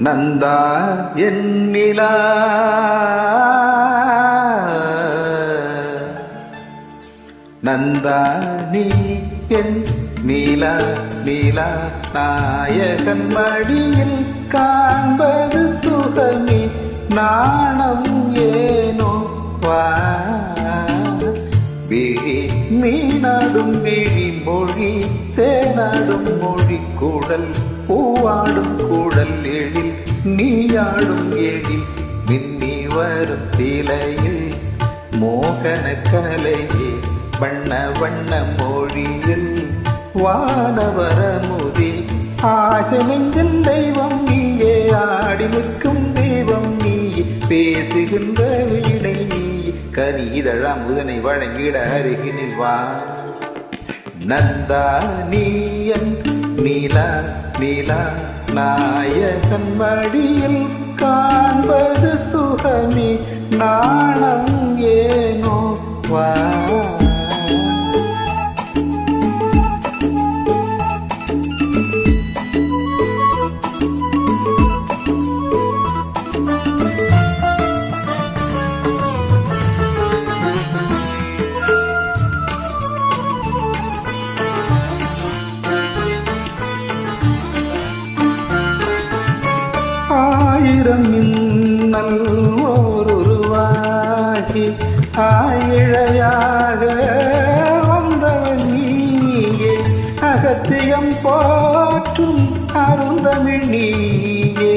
நந்தா என்னிலா. நந்தா நீ என் நீலா நீலா நாயகன் மடியில் காண்பது துகமி நாணம் ஏனோ வா. விழி மீனாடும் விழி மொழி தேனாடும் மொழி கூடல் பூவாடும் கூடல் எழில் நீயாடும் எழில் மின்னி வரும் திலையில் மோகன கலையே வண்ண வண்ண மொழியில் வானவரமுதி. ஆக நெஞ்சில் தெய்வம் நீயே ஆடி நிற்கும் தெய்வம் நீ பேசுகின்ற வீணை நீ கனிதழா முதனை வழங்கிட அருகினில் வா. நந்தா நீ நீலா நீலா. நாயகன் மடியில் காண்பது சுகமே நாணம் ஏனோ வா ஆயிரம் மின்னல் ஓருருவாகி ஆயிழையாக வந்தவன் நீயே. அகத்தியம் போற்றும் அருந்தமிழ் நீயே.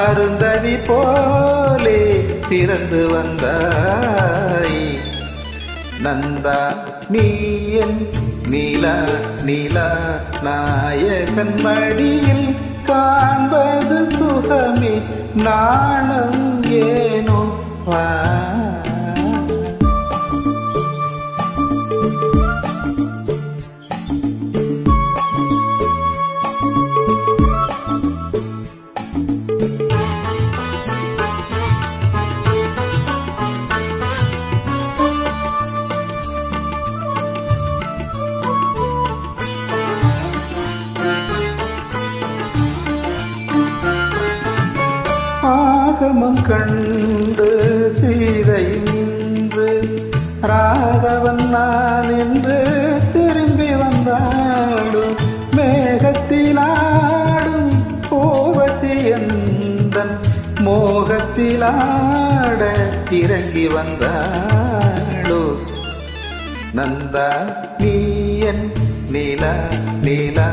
அருந்ததி போலே திறந்து வந்தாய். நந்தா நீயன் நீலா நீலா நாயகன் மடியில் காண்பது நாணம் ஏனோ? வா ஆகமம் கண்டு சீதை நின்று ராகவன் நான் என்று திரும்பி வந்தாடும் மேகத்திலாடும் கோபத்தி எந்தன் மோகத்திலாட இறங்கி வந்தாளோ? நந்தா நீயன் நீலா நீலா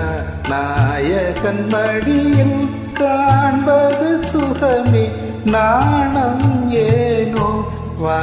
நாயகன் மடியில் காண்பது சுகமே. நாணம் ஏனோ வா.